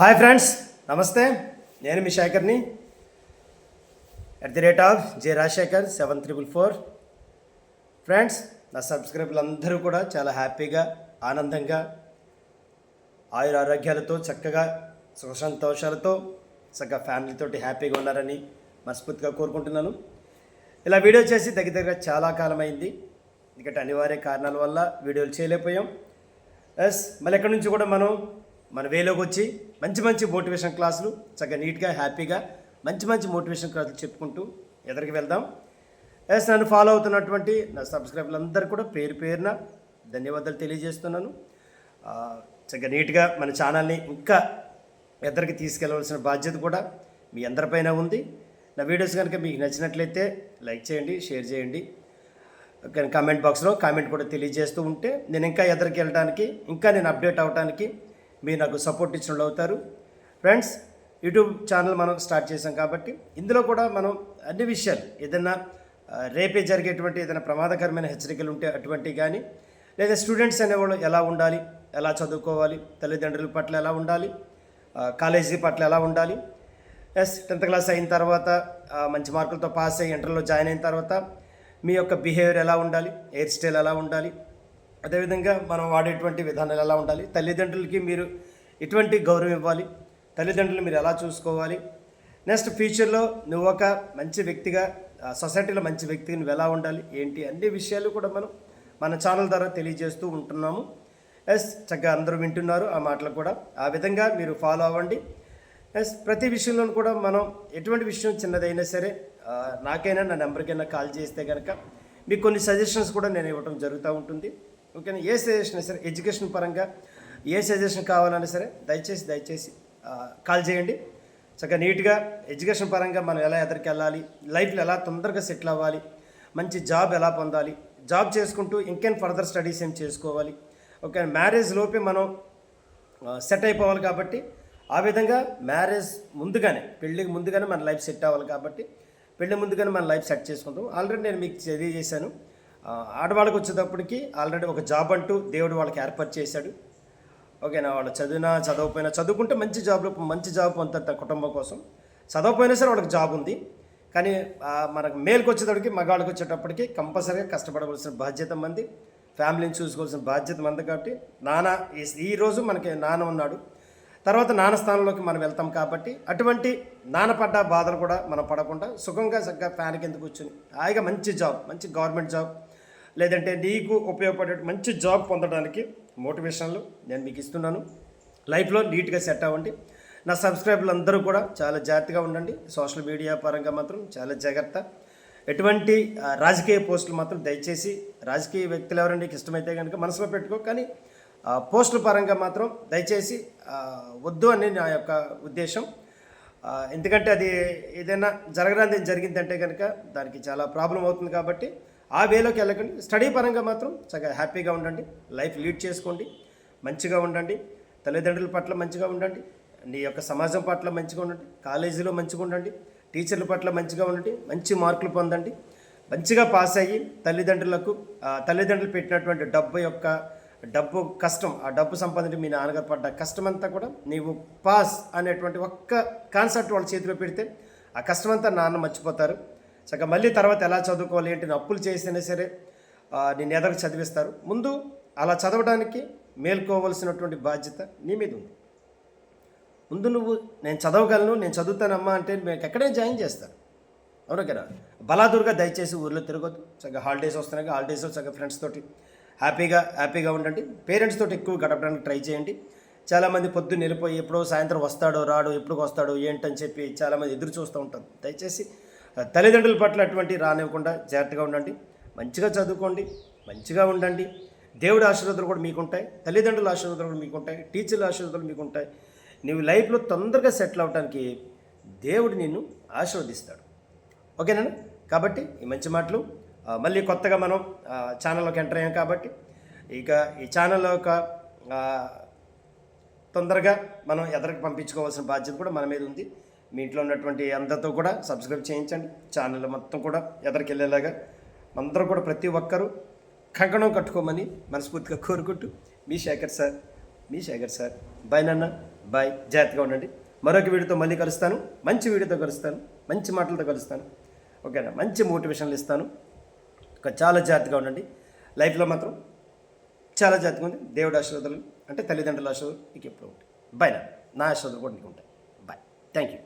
Hi friends నమస్తే నేను మీ శేఖర్ని. At the rate of J Rajasekhar seven triple four friends నా సబ్స్క్రైబర్లు అందరూ కూడా చాలా హ్యాపీగా ఆనందంగా ఆయుర ఆరోగ్యాలతో చక్కగా సుఖ సంతోషాలతో చక్కగా ఫ్యామిలీతోటి హ్యాపీగా ఉన్నారని మనస్ఫూర్తిగా కోరుకుంటున్నాను. ఇలా వీడియో చేసి దగ్గర దగ్గర చాలా కాలం అయింది ఎందుకంటే అనివార్య కారణాల వల్ల వీడియోలు చేయలేకపోయాం. ఎస్ మళ్ళీ ఎక్కడి నుంచి కూడా మనం మన వేలోకి వచ్చి మంచి మంచి మోటివేషన్ క్లాసులు చక్కగా నీట్గా హ్యాపీగా మంచి మంచి మోటివేషన్ క్లాసులు చెప్పుకుంటూ ఎదరికి వెళ్దాం. ఎస్ నన్ను ఫాలో అవుతున్నటువంటి నా సబ్స్క్రైబర్లు అందరూ కూడా పేరు పేరున ధన్యవాదాలు తెలియజేస్తున్నాను. చక్కగా నీట్గా మన ఛానల్ని ఇంకా ఎదరికి తీసుకెళ్ళవలసిన బాధ్యత కూడా మీ అందరిపైన ఉంది. నా వీడియోస్ కనుక మీకు నచ్చినట్లయితే లైక్ చేయండి షేర్ చేయండి. కానీ కామెంట్ బాక్స్లో కామెంట్ కూడా తెలియజేస్తూ ఉంటే నేను ఇంకా ఎదరికి వెళ్ళడానికి ఇంకా నేను అప్డేట్ అవ్వడానికి మీరు నాకు సపోర్ట్ ఇచ్చిన వాళ్ళు అవుతారు. ఫ్రెండ్స్ యూట్యూబ్ ఛానల్ మనం స్టార్ట్ చేసాం కాబట్టి ఇందులో కూడా మనం అన్ని విషయాలు ఏదైనా రేపే జరిగేటువంటి ఏదైనా ప్రమాదకరమైన హెచ్చరికలు ఉంటే అటువంటివి కానీ లేదా స్టూడెంట్స్ అనేవాళ్ళు ఎలా ఉండాలి ఎలా చదువుకోవాలి తల్లిదండ్రుల పట్ల ఎలా ఉండాలి కాలేజీ పట్ల ఎలా ఉండాలి ఎస్ టెన్త్ క్లాస్ అయిన తర్వాత మంచి మార్కులతో పాస్ అయ్యి ఇంటర్లో జాయిన్ అయిన తర్వాత మీ యొక్క బిహేవియర్ ఎలా ఉండాలి హెయిర్ స్టైల్ ఎలా ఉండాలి అదేవిధంగా మనం వాడేటువంటి విధానాలు ఎలా ఉండాలి? తల్లిదండ్రులకి మీరు ఎటువంటి గౌరవం ఇవ్వాలి. తల్లిదండ్రులు మీరు ఎలా చూసుకోవాలి? నెక్స్ట్ ఫ్యూచర్లో నువ్వు ఒక మంచి వ్యక్తిగా సొసైటీలో మంచి వ్యక్తిగా నువ్వు ఎలా ఉండాలి? ఏంటి? అన్ని విషయాలు కూడా మనం మన ఛానల్ ద్వారా తెలియజేస్తూ ఉంటున్నాము. ఎస్ చక్కగా అందరూ వింటున్నారు ఆ మాటలు కూడా. ఆ విధంగా మీరు ఫాలో అవ్వండి. ఎస్ ప్రతి విషయంలోనూ కూడా మనం ఎటువంటి విషయం చిన్నదైనా సరే నాకైనా నా నెంబర్కైనా కాల్ చేస్తే కనుక మీకు కొన్ని సజెషన్స్ కూడా నేను ఇవ్వడం జరుగుతూ ఉంటుంది. ఓకేనా ఏ సజెషన్ సరే ఎడ్యుకేషన్ పరంగా ఏ సజెషన్ కావాలన్నా సరే దయచేసి దయచేసి కాల్ చేయండి. చక్కగా నీట్గా ఎడ్యుకేషన్ పరంగా మనం ఎలా ఎదరికి వెళ్ళాలి లైఫ్లో ఎలా తొందరగా సెటిల్ అవ్వాలి మంచి జాబ్ ఎలా పొందాలి జాబ్ చేసుకుంటూ ఇంకేం ఫర్దర్ స్టడీస్ ఏం చేసుకోవాలి ఓకే మ్యారేజ్ లోపే మనం సెట్ అయిపోవాలి కాబట్టి ఆ విధంగా మ్యారేజ్ ముందుగానే పెళ్ళికి ముందుగానే మన లైఫ్ సెట్ అవ్వాలి కాబట్టి పెళ్ళి ముందుగానే మన లైఫ్ సెట్ చేసుకుంటాం ఆల్రెడీ నేను మీకు తెలియజేశాను. ఆడవాళ్ళకి వచ్చేటప్పటికి ఆల్రెడీ ఒక జాబ్ అంటూ దేవుడు వాళ్ళకి ఏర్పాటు చేశాడు. ఓకేనా? వాళ్ళు చదివినా చదవకపోయినా చదువుకుంటే మంచి జాబ్లో మంచి జాబ్ పొందుతారు తన కుటుంబం కోసం. చదవకపోయినా సరే వాళ్ళకి జాబ్ ఉంది. కానీ మనకు మేల్కి వచ్చేటప్పటికి మగాళ్ళకి వచ్చేటప్పటికి కంపల్సరీగా కష్టపడవలసిన బాధ్యత మంది. ఫ్యామిలీని చూసుకోవాల్సిన బాధ్యత మంది కాబట్టి నాన్న ఈ- రోజు మనకి నాన్న ఉన్నాడు. తర్వాత నాన్న స్థానంలోకి మనం వెళ్తాం కాబట్టి అటువంటి నాన్న పడ్డ బాధలు కూడా మనం పడకుండా సుఖంగా చక్కగా ఫ్యాన్ కింద కూర్చొని హాయిగా మంచి జాబ్ మంచి గవర్నమెంట్ జాబ్ లేదంటే నీకు ఉపయోగపడే మంచి జాబ్ పొందడానికి మోటివేషన్లు నేను మీకు ఇస్తున్నాను. లైఫ్లో నీట్గా సెట్ అవ్వండి. నా సబ్స్క్రైబర్లు అందరూ కూడా చాలా జాగ్రత్తగా ఉండండి. సోషల్ మీడియా పరంగా మాత్రం చాలా జాగ్రత్త. ఎటువంటి రాజకీయ పోస్టులు మాత్రం దయచేసి రాజకీయ వ్యక్తులు ఎవరండి నీకు ఇష్టమైతే కనుక మనసులో పెట్టుకో కానీ పోస్టుల పరంగా మాత్రం దయచేసి వద్దు అని నా యొక్క ఉద్దేశం. ఎందుకంటే అది ఏదైనా జరగడానికి జరిగిందంటే కనుక దానికి చాలా ప్రాబ్లం అవుతుంది కాబట్టి ఆ వేలోకి వెళ్ళకండి. స్టడీ పరంగా మాత్రం చక్కగా హ్యాపీగా ఉండండి. లైఫ్ లీడ్ చేసుకోండి. మంచిగా ఉండండి. తల్లిదండ్రుల పట్ల మంచిగా ఉండండి. నీ యొక్క సమాజం పట్ల మంచిగా ఉండండి. కాలేజీలో మంచిగా ఉండండి. టీచర్ల పట్ల మంచిగా ఉండండి. మంచి మార్కులు పొందండి. మంచిగా పాస్ అయ్యి తల్లిదండ్రులకు ఆ, తల్లిదండ్రులు పెట్టినటువంటి డబ్బు యొక్క డబ్బు కష్టం ఆ డబ్బు సంపాదించి మీ నాన్నగారు పడ్డ కష్టం అంతా కూడా నీవు పాస్ అనేటువంటి ఒక్క కాన్సెప్ట్ వాళ్ళ చేతిలో పెడితే ఆ కష్టం అంతా నాన్న మర్చిపోతారు. చక్కగా మళ్ళీ తర్వాత ఎలా చదువుకోవాలి ఏంటి అప్పులు చేసినా సరే నేను ఎదరికి చదివిస్తారు. ముందు అలా చదవడానికి మేల్కోవలసినటువంటి బాధ్యత నీ మీద ఉంది. ముందు నువ్వు నేను చదవగలను నేను చదువుతానమ్మా అంటే మేము ఎక్కడే జాయిన్ చేస్తారు. అవునా కదా? బలాదుర్గా దయచేసి ఊర్లో తిరగొద్దు. చక్కగా హాలిడేస్ వస్తున్నాయి హాలిడేస్లో చక్కగా ఫ్రెండ్స్ తోటి హ్యాపీగా హ్యాపీగా ఉండండి. పేరెంట్స్ తోటి ఎక్కువ గడపడానికి ట్రై చేయండి. చాలామంది పొద్దున్న వెళ్ళిపోయి ఎప్పుడో సాయంత్రం వస్తాడో రాడో ఎప్పుడు వస్తాడో ఏంటని చెప్పి చాలామంది ఎదురు చూస్తూ ఉంటారు. దయచేసి తల్లిదండ్రుల పట్ల అటువంటి రానివ్వకుండా జాగ్రత్తగా ఉండండి. మంచిగా చదువుకోండి మంచిగా ఉండండి. దేవుడి ఆశీర్వాదాలు కూడా మీకుంటాయి తల్లిదండ్రుల ఆశీర్వాదాలు కూడా మీకుంటాయి టీచర్ల ఆశీర్వాదాలు మీకుంటాయి. నీవు లైఫ్లో తొందరగా సెటిల్ అవడానికి దేవుడు నిన్ను ఆశీర్వదిస్తాడు. ఓకేనా? కాబట్టి ఈ మంచి మాటలు మళ్ళీ కొత్తగా మనం ఛానల్లోకి ఎంటర్ అయ్యాం కాబట్టి ఇక ఈ ఛానల్లో ఒక తొందరగా మనం ఎదరికి పంపించుకోవాల్సిన బాధ్యత కూడా మన మీద ఉంది. మీ ఇంట్లో ఉన్నటువంటి అందరితో కూడా సబ్స్క్రైబ్ చేయించండి. ఛానల్ మొత్తం కూడా ఎదరికి వెళ్ళేలాగా అందరూ కూడా ప్రతి ఒక్కరూ కంకణం కట్టుకోమని మనస్ఫూర్తిగా కోరుకుంటూ మీ శేఖర్ సార్ మీ శేఖర్ సార్. బాయ్ నాన్న. బాయ్ జాగ్రత్తగా ఉండండి. మరొక వీడియోతో మళ్ళీ కలుస్తాను. మంచి వీడియోతో కలుస్తాను. మంచి మాటలతో కలుస్తాను. ఓకేనా? మంచి మోటివేషన్లు ఇస్తాను. చాలా జాగ్రత్తగా ఉండండి. లైఫ్లో మాత్రం చాలా జాగ్రత్తగా ఉంది దేవుడి ఆశీర్వాదాలు అంటే తల్లిదండ్రుల ఆశీర్వాదాలు నీకు ఎప్పుడు ఉంటాయి. బాయ్ నా నా ఆశీర్వాదాలు కూడా నీకు ఉంటాయి. Bye thank you